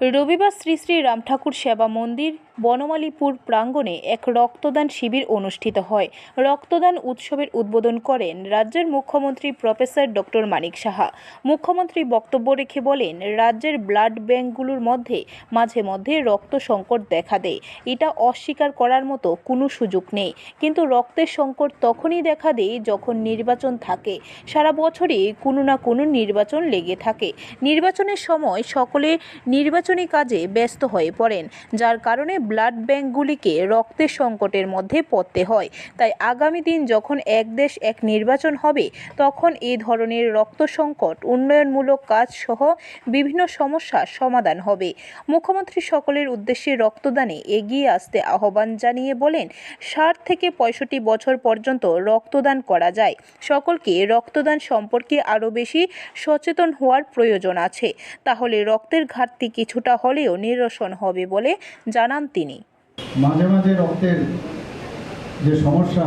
রবিবার শ্রী শ্রী রাম ঠাকুর সেবা মন্দির, বনমালীপুর প্রাঙ্গণে এক রক্তদান শিবির অনুষ্ঠিত হয়। রক্তদান উৎসবের উদ্বোধন করেন রাজ্যের মুখ্যমন্ত্রী প্রফেসর ডক্টর মানিক সাহা। মুখ্যমন্ত্রী বক্তব্য রেখে বলেন, রাজ্যের ব্লাড ব্যাঙ্কগুলোর মধ্যে মাঝে মধ্যে রক্ত সংকট দেখা দেয়। এটা অস্বীকার করার মতো কোনো সুযোগ নেই। কিন্তু রক্তের সংকট তখনই দেখা দেয় যখন নির্বাচন থাকে। সারা বছরই কোনো না কোনো নির্বাচন লেগে থাকে। নির্বাচনের সময় সকলে নির্বাচনী কাজে ব্যস্ত হয়ে পড়েন, যার কারণে ব্লাড ব্যাঙ্কগুলিকে রক্তের সংকটের মধ্যে পড়তে হয়। তাই আগামী দিন যখন এক দেশ এক নির্বাচন হবে, তখন এই ধরনের রক্ত সংকট, উন্নয়নমূলক কাজ সহ বিভিন্ন সমস্যার সমাধান হবে। মুখ্যমন্ত্রী সকলের উদ্দেশ্যে রক্তদানে এগিয়ে আসতে আহ্বান জানিয়ে বলেন, ষাট থেকে পঁয়ষট্টি বছর পর্যন্ত রক্তদান করা যায়। সকলকে রক্তদান সম্পর্কে আরও বেশি সচেতন হওয়ার প্রয়োজন আছে। তাহলে রক্তের ঘাটতি কিছুটা হলেও নিরসন হবে বলে জানান তিনি। মাঝে মাঝে রক্তের যে সমস্যা,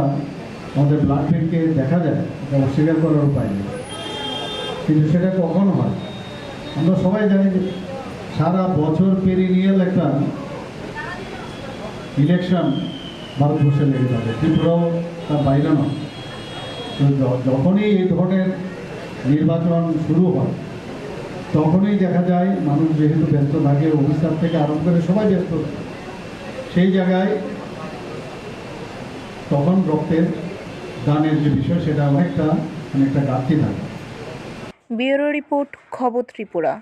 আমাদের ব্লাড ব্যাঙ্কে দেখা যায়, এটা অস্বীকার করার উপায় নেই। কিন্তু সেটা কখন হয় আমরা সবাই জানি সারা বছর পেরিনিয়াল একটা ইলেকশন ভারতবর্ষে লেগে থাকে। ত্রিপুরাও তার বাইরে নয়। তো যখনই এই ধরনের নির্বাচন শুরু হয় তখনই দেখা যায় মানুষ যেহেতু ব্যস্ত থাকে, অফিসার থেকে আরম্ভ করে সবাই ব্যস্ত। সেই জায়গায় তখন রক্তের দানের যে বিষয়, সেটা অনেকটা অনেকটা ঘাটতি থাকে। ব্যুরো রিপোর্ট, খবর ত্রিপুরা।